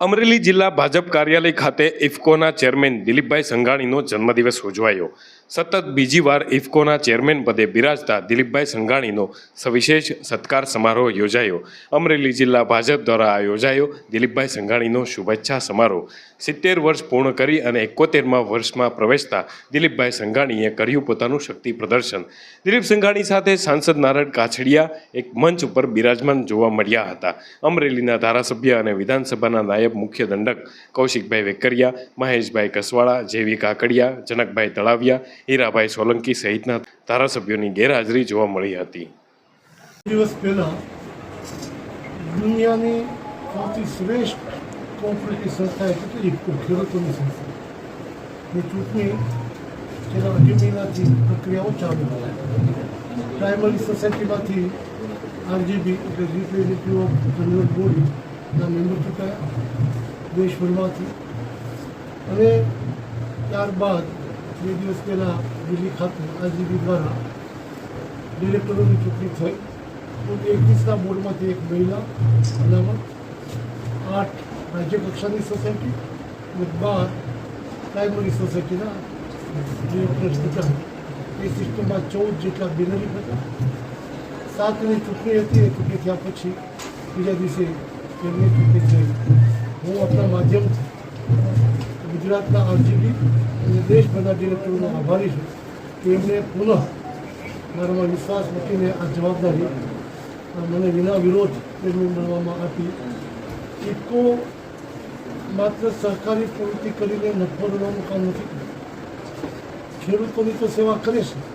અમરેલી જિલ્લા ભાજપ કાર્યાલય ખાતે ઇફકોના ચેરમેન દિલીપભાઈ સંઘાણીનો જન્મદિવસ ઉજવાયો. સતત બીજી વાર ઇફકોના ચેરમેન પદે બિરાજતા દિલીપભાઈ સંઘાણીનો સવિશેષ સત્કાર સમારોહ યોજાયો. અમરેલી જિલ્લા ભાજપ દ્વારા આ યોજાયો દિલીપભાઈ સંઘાણીનો શુભેચ્છા સમારોહ. સિત્તેર વર્ષ પૂર્ણ કરી અને એકોતેરમાં વર્ષમાં પ્રવેશતા દિલીપભાઈ સંઘાણીએ કર્યું પોતાનું શક્તિ પ્રદર્શન. દિલીપ સંઘાણી સાથે સાંસદ નારાયણ કાછડિયા એક મંચ ઉપર બિરાજમાન જોવા મળ્યા હતા. અમરેલીના ધારાસભ્ય અને વિધાનસભાના નાયબ મુખ્ય દંડક કૌશિકભાઈ વેકરિયા, મહેશભાઈ કસવાળા, જેવી કાકડિયા, જનકભાઈ તળાવિયા, હીરાભાઈ સોલંકી સહિતના ધારાસભ્યોની ગેરહાજરી જોવા મળી હતી. દિવસ પહેલા દુનિયાની સૌથી શ્રેષ્ઠ કોઓપરેટિવ સંસ્થા એટલે કે ઇફકો ખેડૂતોની સંસ્થા. એ ચૂંટણી અઢી મહિનાથી પ્રક્રિયાઓ ચાલુ પ્રાઇમરી સોસાયટીમાંથી આરજીબી એટલે રિપ્રેઝેન્ટેટિવ ઓફ જનરલ બોડીના મેમ્બર ચૂંટાયા દેશભરમાંથી. અને ત્યારબાદ બે દિવસ પહેલાં દિલ્હી ખાતે આરજીબી દ્વારા ડિરેક્ટરોની ચૂંટણી થઈ. તો એકવીસના બોર્ડમાંથી એક મહિલા, અનામત, આઠ રાજ્ય કક્ષાની સોસાયટી અને બાર પ્રાઇમરી સોસાયટીના ડિરેક્ટર્સ હતા. એ સિસ્ટમમાં ચૌદ જેટલા બિનરી હતા. સાતની ચૂંટણી હતી એ ચૂંટણી થયા પછી બીજા દિવસે તેમની ચૂંટણી થઈ હું આપણા માધ્યમથી ગુજરાતના આરજીબી અને દેશભરના ડિરેક્ટરોનો આભારી છું કે એમને પુનઃ મારામાં વિશ્વાસ મૂકીને આ જવાબદારી મને વિના વિરોધ એમનું મળવામાં આપી. ઇકો માત્ર સરકારી પ્રવૃત્તિ કરીને નફો લેવાનું કામ નથી ખેડૂતોની તો સેવા કરે છે.